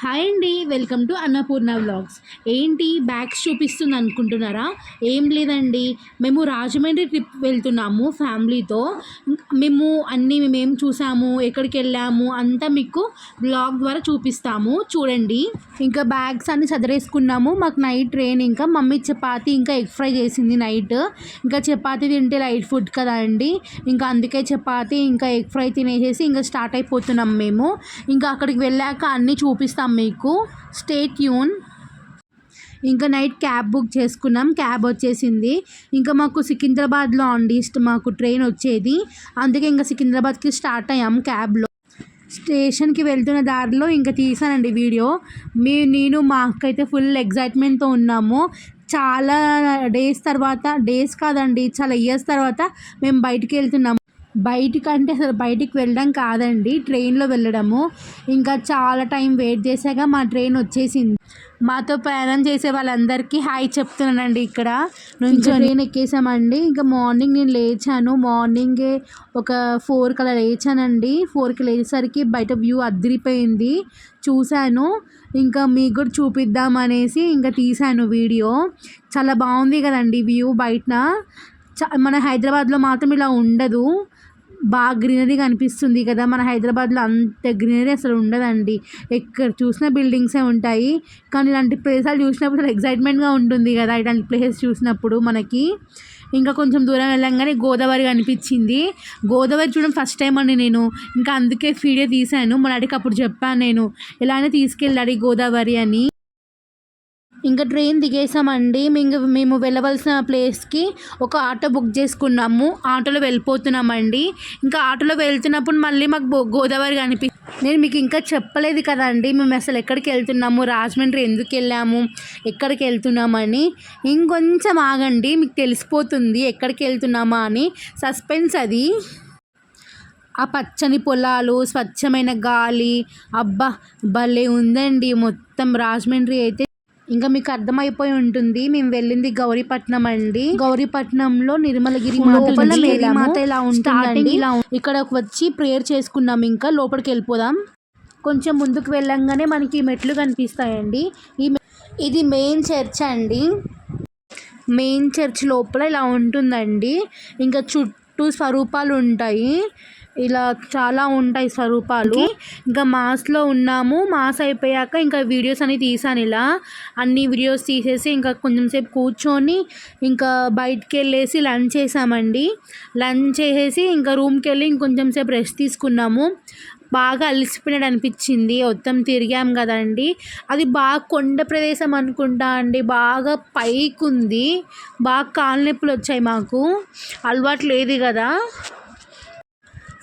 Hi అండి welcome to Annapurna vlogs. ఏంటి bags చూపిస్తుంది అనుకుంటున్నారా? ఏం లేదండి మేము రాజమండ్రి ట్రిప్ వెళ్తున్నాము ఫ్యామిలీతో. మేము అన్నీ మేమేం చూసాము ఎక్కడికి వెళ్ళాము అంతా మీకు బ్లాగ్ ద్వారా చూపిస్తాము. చూడండి. ఇంకా బ్యాగ్స్ అన్ని చదివేసుకున్నాము. మాకు నైట్ ట్రైన్ ఇంకా మమ్మీ చపాతి ఇంకా ఎగ్ ఫ్రై చేసింది నైట్. ఇంకా చపాతి తింటే లైట్ ఫుడ్ కదా అండి. ఇంకా అందుకే చపాతి ఇంకా ఎగ్ ఫ్రై తినేసేసి ఇంకా స్టార్ట్ అయిపోతున్నాం మేము. ఇంకా అక్కడికి వెళ్ళాక అన్నీ మీకు. స్టేట్ యూన్ ఇంకా నైట్ క్యాబ్ బుక్ చేసుకున్నాం. క్యాబ్ వచ్చేసింది. ఇంకా మాకు సికింద్రాబాద్లో అండి మాకు ట్రైన్ వచ్చేది. అందుకే ఇంకా సికింద్రాబాద్కి స్టార్ట్ అయ్యాం క్యాబ్లో. స్టేషన్కి వెళ్తున్న దారిలో ఇంకా తీసానండి వీడియో. మీ నేను మా అక్క అయితే ఫుల్ ఎగ్జైట్మెంట్తో ఉన్నాము. చాలా డేస్ తర్వాత డేస్ కాదండి చాలా ఇయర్స్ తర్వాత మేము బయటికి వెళ్తున్నాము. బయటికి అంటే అసలు బయటికి వెళ్ళడం కాదండి ట్రైన్లో వెళ్ళడము. ఇంకా చాలా టైం వెయిట్ చేశాక మా ట్రైన్ వచ్చేసింది. మాతో ప్రయాణం చేసే వాళ్ళందరికీ హాయ్ చెప్తున్నానండి ఇక్కడ. నుంచి ట్రైన్ ఎక్కేసామండి. ఇంకా మార్నింగ్ నేను లేచాను. మార్నింగే ఒక ఫోర్ కలా లేచానండి. ఫోర్కి లేచేసరికి బయట వ్యూ అదిరిపోయింది. చూశాను. ఇంకా మీకు కూడా చూపిద్దాం అనేసి ఇంకా తీశాను వీడియో. చాలా బాగుంది కదండి వ్యూ బయట చ- మన హైదరాబాద్లో మాత్రం ఇలా ఉండదు. బాగా గ్రీనరీ కనిపిస్తుంది కదా. మన హైదరాబాద్లో అంత గ్రీనరీ అసలు ఉండదండి. ఎక్కడ చూసిన బిల్డింగ్సే ఉంటాయి. కానీ ఇలాంటి ప్రదేశాలు చూసినప్పుడు చాలా ఎగ్జైట్మెంట్గా ఉంటుంది కదా. ఇలాంటి ప్లేసెస్ చూసినప్పుడు మనకి. ఇంకా కొంచెం దూరం వెళ్ళంగానే గోదావరి కనిపించింది. గోదావరి చూడడం ఫస్ట్ టైం అండి నేను. ఇంకా అందుకే వీడియో తీశాను. మన అడిగి అప్పుడు చెప్పాను నేను. ఇలానే తీసుకెళ్ళాడు గోదావరి అని. ఇంకా ట్రైన్ దిగేసామండి. మేము మేము వెళ్ళవలసిన ప్లేస్కి ఒక ఆటో బుక్ చేసుకున్నాము. ఆటోలో వెళ్ళిపోతున్నామండి. ఇంకా ఆటోలో వెళ్తున్నప్పుడు మళ్ళీ మాకు గోదావరి కనిపి నేను మీకు ఇంకా చెప్పలేదు కదండి. మేము అసలు ఎక్కడికి వెళ్తున్నాము? రాజమండ్రి ఎందుకు వెళ్ళాము? ఎక్కడికి వెళ్తున్నామని. ఇంకొంచెం ఆగండి. మీకు తెలిసిపోతుంది ఎక్కడికి వెళ్తున్నామా అని. సస్పెన్స్ అది. ఆ పచ్చని పొలాలు స్వచ్ఛమైన గాలి. అబ్బా భలే ఉందండి. మొత్తం రాజమండ్రి అయితే. ఇంకా మీకు అర్థమైపోయి ఉంటుంది మేము వెళ్ళింది గౌరీపట్నం అండి. గౌరీపట్నంలో నిర్మలగిరి మాత ఇలా ఉంటుందండి? ఇలా ఇక్కడ వచ్చి ప్రేయర్ చేసుకున్నాం ఇంకా లోపలికి వెళ్ళిపోదాం. కొంచెం ముందుకు వెళ్ళంగానే మనకి మెట్లు కనిపిస్తాయండి. ఈ ఇది మెయిన్ చర్చ్ అండి. మెయిన్ చర్చ్ లోపల ఇలా ఉంటుందండి. ఇంకా చుట్టూ స్వరూపాలు ఉంటాయి. ఇలా చాలా ఉంటాయి స్వరూపాలు. ఇంకా మాస్లో ఉన్నాము. మాస్ అయిపోయాక ఇంకా వీడియోస్ అన్నీ తీసాను ఇలా. అన్ని వీడియోస్ తీసేసి ఇంకా కొంచెం సేపు కూర్చొని ఇంకా బయటికి వెళ్ళేసి లంచ్ చేసామండి. లంచ్ చేసేసి ఇంకా రూమ్కి వెళ్ళి ఇంకొంచెం సేపు రెస్ట్ తీసుకున్నాము. బాగా అలసిపోయినట్టు అనిపించింది. మొత్తం తిరిగాం కదండి. అది బాగా కొండ ప్రదేశం అనుకుంటా అండి. బాగా పైకి ఉంది బాగా కాళ్ళ నొప్పులు వచ్చాయి మాకు. అలవాటు లేదు కదా.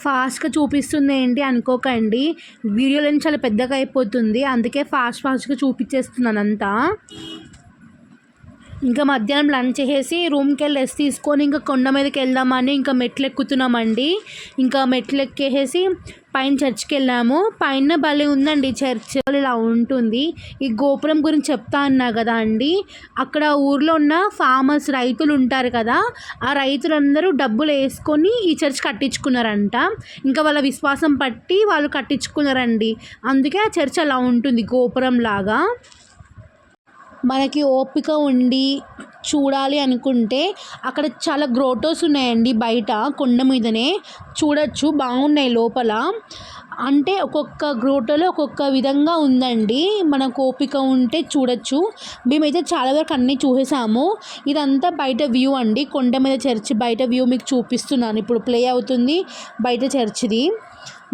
ఫాస్ట్గా చూపిస్తుంది ఏంటి అనుకోకండి. వీడియోలో చాలా పెద్దగా అయిపోతుంది. అందుకే ఫాస్ట్ ఫాస్ట్గా చూపించేస్తున్నాను అంతా ఇంకా మధ్యాహ్నం లంచ్ చేసేసి రూమ్కి వెళ్ళి రెస్ట్ తీసుకొని ఇంకా కొండ మీదకి వెళ్దామని ఇంకా మెట్లు ఎక్కుతున్నామండి ఇంకా మెట్లు ఎక్కేసి పైన చర్చ్కి వెళ్ళాము పైన భలే ఉందండి చర్చ్. ఇలా ఉంటుంది. ఈ గోపురం గురించి చెప్తా అన్నా కదా అండి. అక్కడ ఊర్లో ఉన్న ఫార్మర్స్ రైతులు ఉంటారు కదా ఆ రైతులందరూ డబ్బులు వేసుకొని ఈ చర్చ్ కట్టించుకున్నారంట. ఇంకా వాళ్ళ విశ్వాసం పట్టి వాళ్ళు కట్టించుకున్నారండి. అందుకే ఆ చర్చ్ అలా ఉంటుంది గోపురం లాగా. మనకి ఓపిక ఉండి చూడాలి అనుకుంటే అక్కడ చాలా గ్రోటోస్ ఉన్నాయండి బయట కొండ మీదనే. చూడొచ్చు బాగున్నాయి లోపల. అంటే ఒక్కొక్క గ్రోటోలో ఒక్కొక్క విధంగా ఉందండి. మనకు ఓపిక ఉంటే చూడొచ్చు. మేమైతే చాలా వరకు అన్నీ చూసేసాము. ఇదంతా బయట వ్యూ అండి. కొండ మీద చర్చి బయట వ్యూ మీకు చూపిస్తున్నాను. ఇప్పుడు ప్లే అవుతుంది బయట చర్చిది.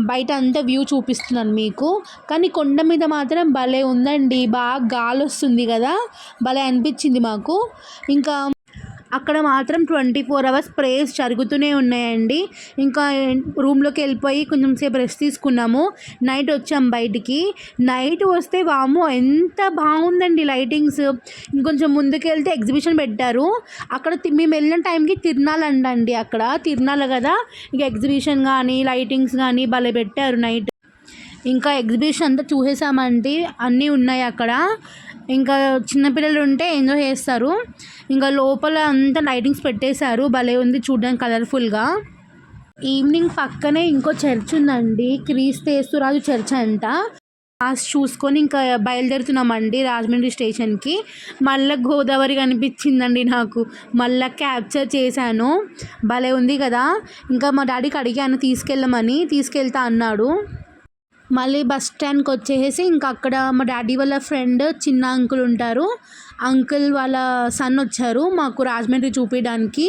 బయట అంతా వ్యూ చూపిస్తున్నాను మీకు. కానీ కొండ మీద మాత్రం భలే ఉందండి. బాగా గాలి వస్తుంది కదా. భలే అనిపించింది మాకు. ఇంకా అక్కడ మాత్రం ట్వంటీ ఫోర్ అవర్స్ ప్రేయర్స్ జరుగుతూనే ఉన్నాయండి. ఇంకా రూమ్లోకి వెళ్ళిపోయి కొంచెం సేపు రెస్ట్ తీసుకున్నాము. నైట్ వచ్చాం బయటికి. నైట్ వస్తే వాము ఎంత బాగుందండి లైటింగ్స్. ఇంకొంచెం ముందుకు వెళ్తే ఎగ్జిబిషన్ పెట్టారు. అక్కడ తి- మేము వెళ్ళిన టైంకి తిరునాళ్ళు అండి అక్కడ. తిరునాళ్ళు కదా. ఇంకా ఎగ్జిబిషన్ కానీ లైటింగ్స్ కానీ భలే పెట్టారు నైట్. ఇంకా ఎగ్జిబిషన్ అంతా చూసేసామండి. అన్నీ ఉన్నాయి అక్కడ. ఇంకా చిన్నపిల్లలు ఉంటే ఎంజాయ్ చేస్తారు. ఇంకా లోపల అంతా లైటింగ్స్ పెట్టేశారు. భలే ఉంది చూడడానికి కలర్ఫుల్గా ఈవినింగ్ పక్కనే ఇంకో చర్చ్ ఉందండి. క్రీస్తేస్తురాజు చర్చ్ అంట. పాస్ చూసుకొని ఇంకా బయలుదేరుతున్నామండి రాజమండ్రి స్టేషన్కి. మళ్ళీ గోదావరి కనిపించిందండి నాకు. మళ్ళీ క్యాప్చర్ చేశాను. భలే ఉంది కదా. ఇంకా మా డాడీకి అడిగాను తీసుకెళ్ళమని తీసుకెళ్తా అన్నాడు. మళ్ళీ బస్ స్టాండ్కి వచ్చేసి ఇంకా అక్కడ మా డాడీ వాళ్ళ ఫ్రెండ్ చిన్న అంకుల్ ఉంటారు. అంకుల్ వాళ్ళ సన్ వచ్చారు మాకు రాజమండ్రి చూపించడానికి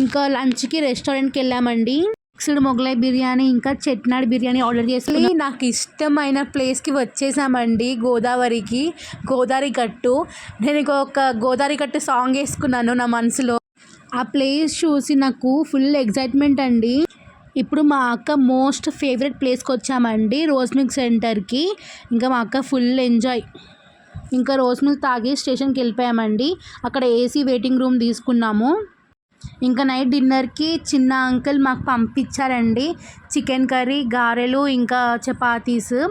ఇంకా లంచ్కి రెస్టారెంట్కి వెళ్ళామండి. మిక్స్డ్ మొగలై బిర్యానీ ఇంకా చెట్నాడ్ బిర్యానీ ఆర్డర్ చేసి నాకు ఇష్టమైన ప్లేస్కి వచ్చేసామండి గోదావరికి గోదావరి గట్టు. నేను ఒక గోదావరి గట్టు సాంగ్ వేసుకున్నాను నా మనసులో. ఆ ప్లేస్ చూసి నాకు ఫుల్ ఎగ్జైట్మెంట్ అండి. ఇప్పుడు మా అక్క మోస్ట్ ఫేవరెట్ ప్లేస్కి వచ్చామండి రోజ్ మిల్క్ సెంటర్కి. ఇంకా మా అక్క ఫుల్ ఎంజాయ్. ఇంకా రోజ్ మిల్క్ తాగి స్టేషన్కి వెళ్ళిపోయామండి. అక్కడ ఏసీ వెయిటింగ్ రూమ్ తీసుకున్నాము. ఇంకా నైట్ డిన్నర్కి చిన్న అంకుల్ మాకు పంపించారండి. చికెన్ కర్రీ గారెలు ఇంకా చపాతీస్.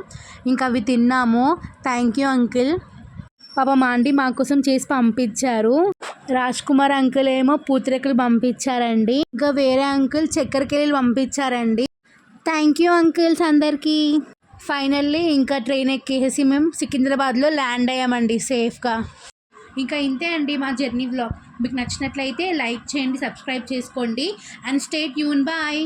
ఇంకా అవి తిన్నాము. Thank you uncle. పాప మా ఆంటీ మా కోసం చేసి పంపించారు. రాజ్ కుమార్ అంకుల్ ఏమో పూతరేకులు పంపించారండి. ఇంకా వేరే అంకుల్ చక్కెరకేళీలు పంపించారండి. థ్యాంక్ యూ అంకుల్స్ అందరికీ. ఫైనల్లీ ఇంకా ట్రైన్ ఎక్కేసి మేము సికింద్రాబాద్లో ల్యాండ్ అయ్యామండి సేఫ్గా ఇంకా ఇంతే అండి మా జర్నీ బ్లాగ్ మీకు నచ్చినట్లయితే లైక్ చేయండి సబ్స్క్రైబ్ చేసుకోండి. And state Yoon bye